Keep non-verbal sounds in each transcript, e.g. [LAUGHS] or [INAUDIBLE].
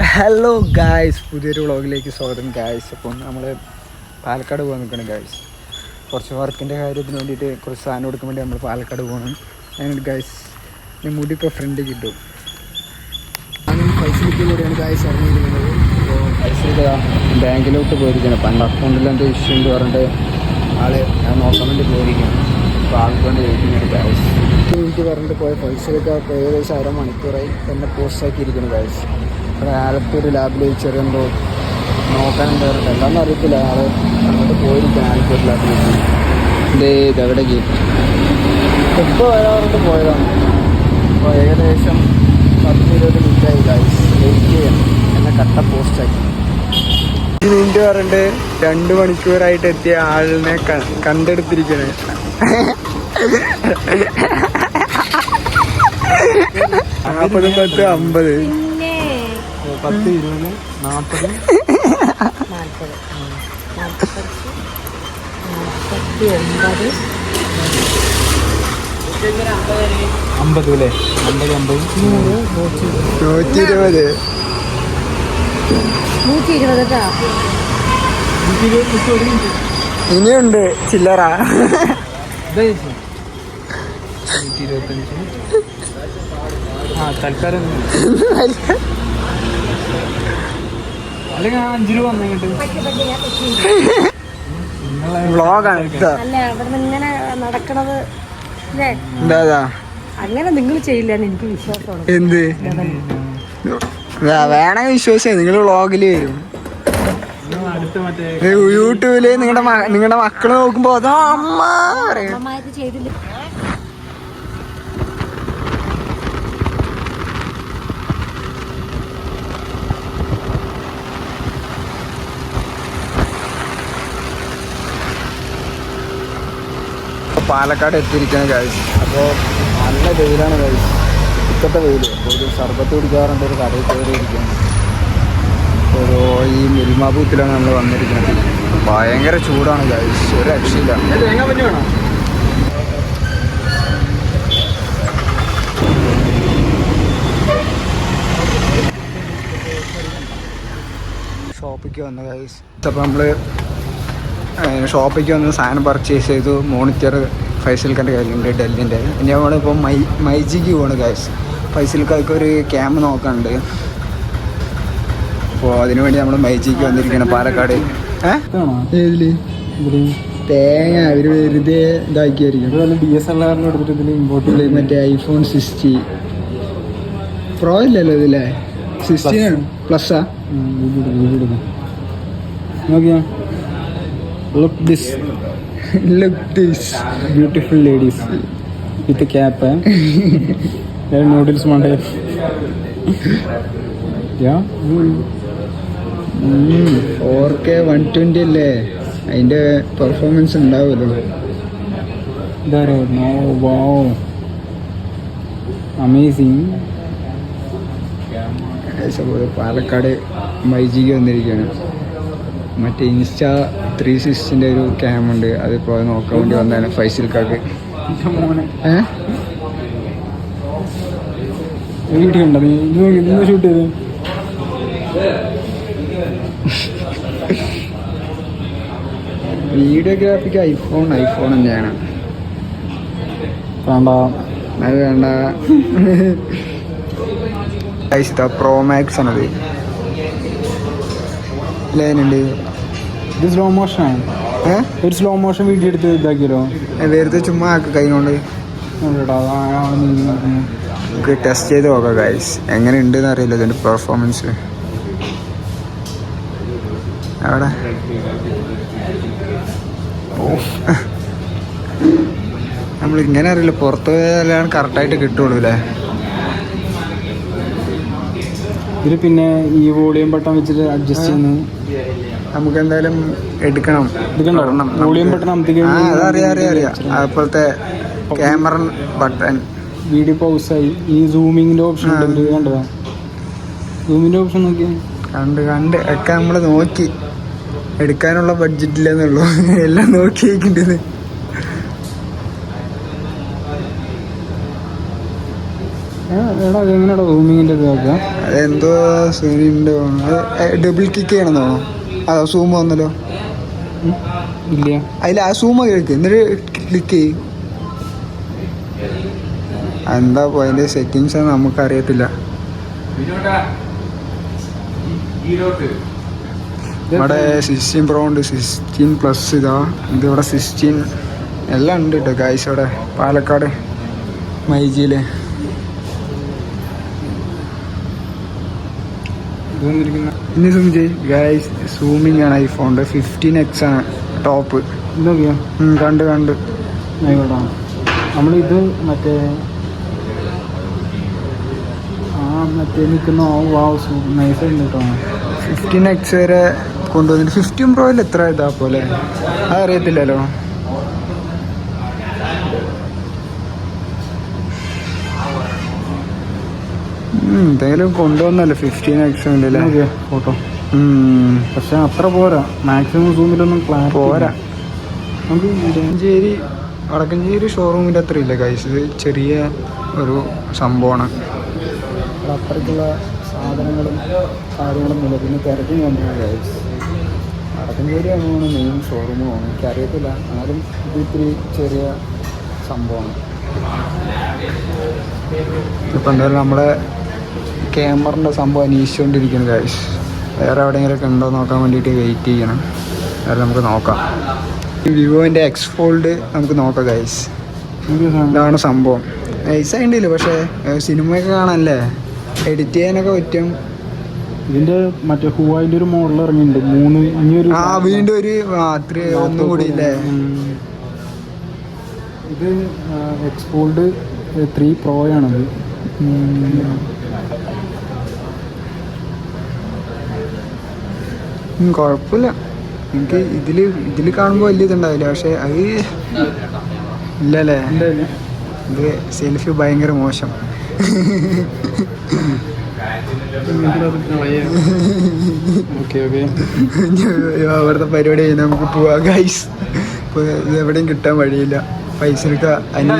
Hello guys പുതിയൊരു വ്ളോഗിലേക്ക് സ്വാഗതം ഗായ്സ് അപ്പം നമ്മൾ പാലക്കാട് പോകാൻ നിൽക്കണം ഗായ്സ് കുറച്ച് വർക്കിന്റെ കാര്യത്തിന് വേണ്ടിയിട്ട് കുറച്ച് സാധനം കൊടുക്കാൻ വേണ്ടി നമ്മൾ പാലക്കാട് പോകണം അങ്ങനെ ഗായ്സ് മുടി ഇപ്പോൾ ഫ്രണ്ട് കിട്ടും. ഞാൻ പൈസയിലൂടെയാണ് ഗായ്സ് ഇറങ്ങിയിരിക്കുന്നത്. അപ്പോൾ പൈസ ബാങ്കിലോട്ട് പോയിരിക്കണം എന്റെ അക്കൗണ്ടിൽ എന്തോ ഇഷ്യൂ ഉണ്ട് പറഞ്ഞിട്ട് ആൾ ഞാൻ നോക്കാൻ വേണ്ടി പോയിരിക്കുകയാണ്. അപ്പോൾ ആൾക്ക് വേണ്ടി വെയിറ്റിംഗ് ഗായ്സ് എനിക്ക് പറഞ്ഞിട്ട് പോയ പൈസ എടുക്കാൻ ഏകദേശം അരമണിക്കൂറായി. എന്നെ പോസ്റ്റാക്കിയിരിക്കുന്നു ഗായ്സ് ഇവിടെ ആലത്തൂർ ലാബിൽ ചെറിയെന്തോ നോക്കാനുണ്ട് പറഞ്ഞിട്ട് എന്താണെന്ന് അറിയത്തില്ല. ആൾ അങ്ങോട്ട് പോയിരിക്കണം ആലത്തൂർ ലാബിലേക്ക് ഇതേ ഇതെവിടേക്ക് ഇപ്പോൾ വരാറുണ്ട് പോയതാണ്. അപ്പോൾ ഏകദേശം പത്ത് ഇരുപത് മിനിറ്റായി ഗായ്സ് വെയിറ്റ് ചെയ്യണം എന്നെ കട്ട പോസ്റ്റാക്കി മിനിറ്റ് വരണ്ട് രണ്ട് മണിക്കൂറായിട്ട് എത്തിയ ആളിനെ ക- കണ്ടെടുത്തിരിക്കണേ. [LAUGHS] നാൽപ്പത് പത്ത് അമ്പത്. പത്ത് ഇരുപത് നാൽപ്പത് നാൽപ്പത്തി അമ്പത് അല്ലേ? അമ്പത് അമ്പത്. നൂറ്റി ഇരുപത് നൂറ്റി ഇരുപത് ഇനിയുണ്ട് ചില്ലറ. നൂറ്റി ഇരുപത്തഞ്ച് ആ തൽക്കാലം [LAUGHS] അല്ലെങ്കിൽ അഞ്ചു രൂപ വന്നിട്ട് വ്ളോഗാണ് അല്ല അവിടെ ഇങ്ങനെ നടക്കണത് അങ്ങനെ നിങ്ങൾ ചെയ്യില്ല എനിക്ക് വിശ്വാസമാണ്. എന്ത്? വേണമെങ്കിൽ വിശ്വാസേ നിങ്ങൾ വ്ളോഗിൽ വരും. യൂട്യൂബിൽ നിങ്ങളുടെ നിങ്ങളുടെ മക്കൾ നോക്കുമ്പോ അതാ അമ്മ പറയും. പാലക്കാട് എത്തിയിരിക്കുന്നത് ഗൈസ് അപ്പോൾ നല്ല വെയിലാണ് ഗൈസ് ഇപ്പോഴത്തെ വെയിൽ ഒരു സർബത്ത് കുടിക്കാറുണ്ട് ഒരു കടയിൽ കയറിയിരിക്കുകയാണ് ഒരു ഈ മിൽമ ബൂത്തിലാണ് നമ്മൾ വന്നിരിക്കുന്നത് ഭയങ്കര ചൂടാണ് ഗൈസ് ഒരു രക്ഷയില്ല. ഷോപ്പിക്ക് വന്ന ഗൈസ് അപ്പോൾ നമ്മൾ ഷോപ്പിക്ക് വന്ന് സാധനം പർച്ചേസ് ചെയ്തു. മോണിറ്റർ ഫൈസൽ ഖാന്റെ കയ്യിലുണ്ട് ഡെല്ലിന്റെ ഇനി നമ്മളിപ്പോൾ മൈ മൈജിക്ക് പോണ് ഗൈസ് ഫൈസൽ ഖാർക്ക് ഒരു ക്യാമ്പ് നോക്കാനുണ്ട്. അപ്പോൾ അതിനുവേണ്ടി നമ്മൾ മൈജിക്ക് വന്നിരിക്കുകയാണ് പാലക്കാട്. ഏതിൽ? തേങ്ങ അവർ വെറുതെ ഇതാക്കിയായിരിക്കും. ബി എസ് എൽ ആറിന് എടുത്തിട്ട് ഇതിന് ഇമ്പോർട്ട് ഇതിൽ മറ്റേ ഐഫോൺ സിക്സ്റ്റി പ്രോ ഇല്ലല്ലോ ഇതില്ലേ സിക്സ്റ്റീൻ പ്ലസ്സാ നോക്കിയാ. Look this look this beautiful ladies with cap noodles Monday yeah four K one twenty അല്ലേ? അതിന്റെ പെർഫോമൻസ് ഉണ്ടാവുമല്ലോ. ഇതാരോ? നോ വാവ് അമേസിങ് പാലക്കാട് മൈജിക്ക് വന്നിരിക്കുകയാണ്. മറ്റേ ഇൻസ്റ്റ ത്രീ സിക്സ്റ്റിന്റെ ഒരു ക്യാം ഉണ്ട്. അതിപ്പോൾ അത് നോക്കാൻ വേണ്ടി വന്നതാണ് ഫൈസിൽ കാക്ക് വീഡിയോ ഉണ്ടോ നീ? ഇത് നോക്കി ഇന്ന് ഷൂട്ട് ചെയ്ത്? വീഡിയോഗ്രാഫിക്ക് ഐഫോൺ ഐഫോൺ തന്നെയാണ്. വേണ്ട. അത് വേണ്ട. പ്രോ മാക്സ് ആണത്. ലേനുണ്ട് ഇത് സ്ലോ മോഷൻ ഏഹ് ഒരു സ്ലോ മോഷൻ വീഡിയോ എടുത്ത് ഇതാക്കിയല്ലോ. വെറുതെ ചുമ്മാ ആക്ക് കൈ കൊണ്ട് നോക്കട്ടാ അതാണ് നീ നോക്കുന്നത്. നമുക്ക് ടെസ്റ്റ് ചെയ്ത് നോക്കാം ഗൈസ് എങ്ങനെ ഉണ്ട് എന്ന് അറിയില്ല ഇതിന്റെ പെർഫോമൻസ് അവിടെ നമ്മൾ ഇങ്ങനെ അറിയില്ല പുറത്ത് പോയാലാണ് കറക്റ്റായിട്ട് കിട്ടുള്ളൂ അല്ലേ ഇതിൽ പിന്നെ ഈ വോളിയം ബട്ടൺ വെച്ചിട്ട് അഡ്ജസ്റ്റ് ചെയ്യുന്നു. നമുക്ക് എന്തായാലും എടുക്കണം അതറിയാം അറിയാം അറിയാം. അതുപോലത്തെ ക്യാമറ ബട്ടൺ. വീഡിയോ പൗസായി. ഈ സൂമിങ്ങിന്റെ ഓപ്ഷൻ കണ്ടതാ. സൂമിന്റെ ഓപ്ഷൻ നോക്കിയാ. കണ്ട് കണ്ട്. ഒക്കെ നമ്മൾ നോക്കി. എടുക്കാനുള്ള ബഡ്ജറ്റ് ഇല്ലെന്നുള്ളൂ [LAUGHS] എല്ലാം നോക്കി നോക്കുക അതെന്തോ സൂര്യന്റെ ഡബിൾ കിക്ക് ചെയ്യണമെന്നോ അതോ സൂം വന്നല്ലോ? ഇല്ല. അതിൽ ആ സൂമ കേൾക്ക് എന്നിട്ട് ക്ലിക്ക് ചെയ്യും. എന്താ അതിന്റെ സെറ്റിങ്സ് നമുക്കറിയത്തില്ല ഇവിടെ സിക്സ്റ്റീൻ പ്രോ ഉണ്ട്. സിക്സ്റ്റീൻ പ്ലസ് ഇത്. ഇവിടെ സിക്സ്റ്റീൻ എല്ലാം ഉണ്ട് കേട്ടോ കാഴ്ച ഇവിടെ. പാലക്കാട് മൈജിയിൽ ഇത് ഇന്ന് ഇനി സൂം ചെയ് ഗൈസ് സൂമിങ് ആണ് ഐഫോണിന്റെ ഫിഫ്റ്റീൻ എക്സ് ആണ് ടോപ്പ് ഇതൊക്കെയാ കണ്ട് കണ്ട്. ആയിക്കോട്ടെ. നമ്മളിത് മറ്റേ ആ മറ്റേ നിൽക്കുന്ന കേട്ടോ ഫിഫ്റ്റീൻ എക്സ് വരെ കൊണ്ടുവന്നിട്ട് ഫിഫ്റ്റീൻ പ്രോയിൽ എത്ര ഇതാ പോലെ? അതറിയത്തില്ലല്ലോ എന്തായാലും കൊണ്ടുവന്നല്ലോ ഫിഫ്റ്റീൻ എക്സ് ഉണ്ടല്ലേ ഫോട്ടോ പക്ഷെ അത്ര പോരാ. മാക്സിമം സൂമിലൊന്നും പ്ലാൻ പോരാ. നമുക്ക് ഇടഞ്ചേരി വടക്കഞ്ചേരി ഷോറൂമിന്റെ അത്ര ഇല്ല കൈസ് ചെറിയ ഒരു സംഭവമാണ്. അത്രയ്ക്കുള്ള സാധനങ്ങളും കാര്യങ്ങളും ഇല്ല. പിന്നെ തിരക്കും കണ്ടില്ല ഗൈസ് വടക്കഞ്ചേരി ആണ് മെയിൻ ഷോറൂമാണ് എനിക്കറിയത്തില്ല. എന്നാലും ഇത് ഇത്തിരി ചെറിയ സംഭവമാണ്. ഇപ്പം എന്തായാലും നമ്മളെ ക്യാമറിന്റെ സംഭവം അന്വേഷിച്ചുകൊണ്ടിരിക്കുന്നു കാശ് വേറെ എവിടെയെങ്കിലുമൊക്കെ ഉണ്ടോ നോക്കാൻ വേണ്ടിയിട്ട് വെയിറ്റ് ചെയ്യണം. വേറെ നമുക്ക് നോക്കാം. ഈ വിവോന്റെ എക്സ് ഫോൾഡ് നമുക്ക് നോക്കാം ഗൈസ് ഇതാണ് സംഭവം. നൈസായിട്ടില്ല പക്ഷേ സിനിമയൊക്കെ കാണാനല്ലേ? എഡിറ്റ് ചെയ്യാനൊക്കെ പറ്റും. ഇതിന്റെ മറ്റേ ഹുവായിന്റെ ഒരു മോഡൽ ഇറങ്ങിയിട്ടുണ്ട്. മൂന്ന് ഇനി ഒരു ആ വീണ്ടും ഒരു ആ, അത്ര ഒന്നും കൂടി. ഇല്ലേ ഇത് ഇത് എക്സ്പോൾഡ് ത്രീ പ്രോ ആണത് ഉം, കുഴപ്പമില്ല എനിക്ക് ഇതിൽ ഇതിൽ കാണുമ്പോൾ വലിയ ഇതുണ്ടാവില്ല പക്ഷേ അത് ഇല്ലല്ലേ? ഇത് സെൽഫി ഭയങ്കര മോശം. അവിടുത്തെ പരിപാടി കഴിഞ്ഞാൽ നമുക്ക് പോവാം ഗൈസ് ഇപ്പോൾ ഇത് എവിടെയും കിട്ടാൻ വഴിയില്ല. പൈസ എടുക്കുക അനി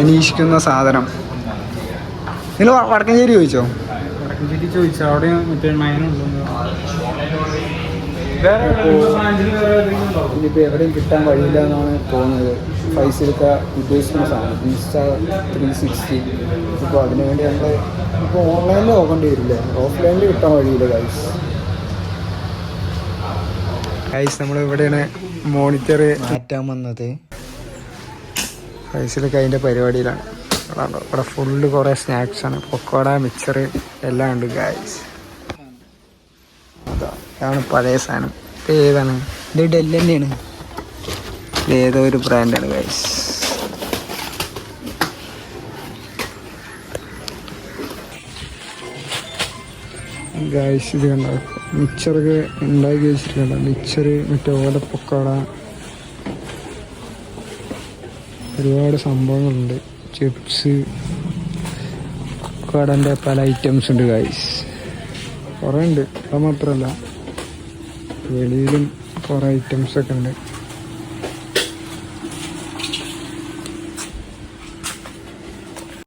അന്വേഷിക്കുന്ന സാധനം. നിങ്ങൾ വടക്കഞ്ചേരി ചോദിച്ചോ? ചോദിച്ചു അവിടെ മറ്റേ നയനുണ്ടോ ഇനിയിപ്പോൾ എവിടെയും കിട്ടാൻ വഴിയില്ല എന്നാണ് തോന്നുന്നത്. ഫൈസ് എടുക്കുക ഉദ്ദേശിക്കുന്ന സാധനം. ഇൻസ്റ്റാ ത്രീ സിക്സ്റ്റി ഇപ്പോൾ അതിനുവേണ്ടി നമ്മൾ ഇപ്പോൾ ഓൺലൈനിൽ നോക്കേണ്ടി വരില്ല. ഓഫ്ലൈനിൽ കിട്ടാൻ വഴിയില്ല ഗൈസ് ഗൈസ് നമ്മൾ ഇവിടെയാണ് മോണിറ്റർ മാറ്റാൻ വന്നത്. ഫൈസിലൊക്കെ അതിന്റെ പരിപാടിയിലാണ്. ഇവിടെ ഫുള്ള് കുറേ സ്നാക്സാണ് ആണ്. പൊക്കോട മിക്സർ എല്ലാം ഉണ്ട് ഗൈസ് ഇതാണ് പഴയ സാധനം. ഇത് ഏതാണ്? ഇത് ഡെല്ല് തന്നെയാണ്. ഇത് ഏതോ ഒരു ബ്രാൻഡാണ് ഗൈസ് ഗൈസ് ഇത് കണ്ട? മിക്സറൊക്കെ ഉണ്ടാക്കി വെച്ചിട്ടുണ്ട് മിക്സർ മറ്റേ ഓലപ്പൊക്കോട ഒരുപാട് സംഭവങ്ങളുണ്ട്. ചിപ്സ് കടന്റെ പല ഐറ്റംസ് ഉണ്ട് ഗൈസ് കുറേ ഉണ്ട്. അത് മാത്രമല്ല വെളിയിലും കുറേ ഐറ്റംസൊക്കെ ഉണ്ട്.